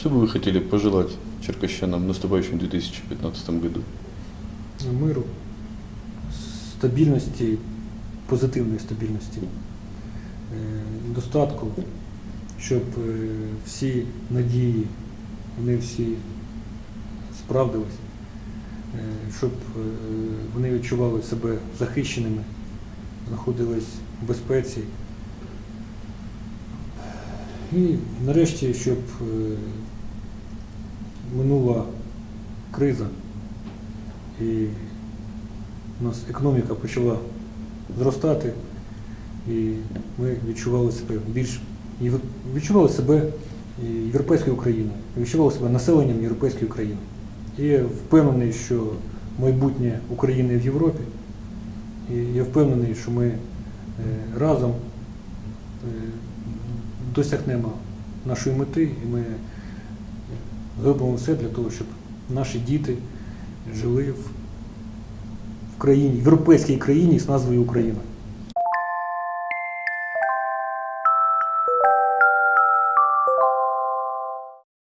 Что бы вы хотели пожелать черкащанам в наступающем 2015 году? миру, стабільності, позитивної стабільності, е, достатку, щоб е, всі надії, вони всі справдились, щоб е, вони відчували себе захищеними, знаходились в безпеці. І нарешті, щоб е, минула криза і у нас економіка почала зростати, і ми відчували себе більш відчували себе європейською країною, відчували себе населенням європейської країни. І я впевнений, що майбутнє України в Європі. І я впевнений, що ми е, разом е, досягнемо нашої мети, і ми зробимо все для того, щоб наші діти жили в країні, в європейській країні з назвою Україна.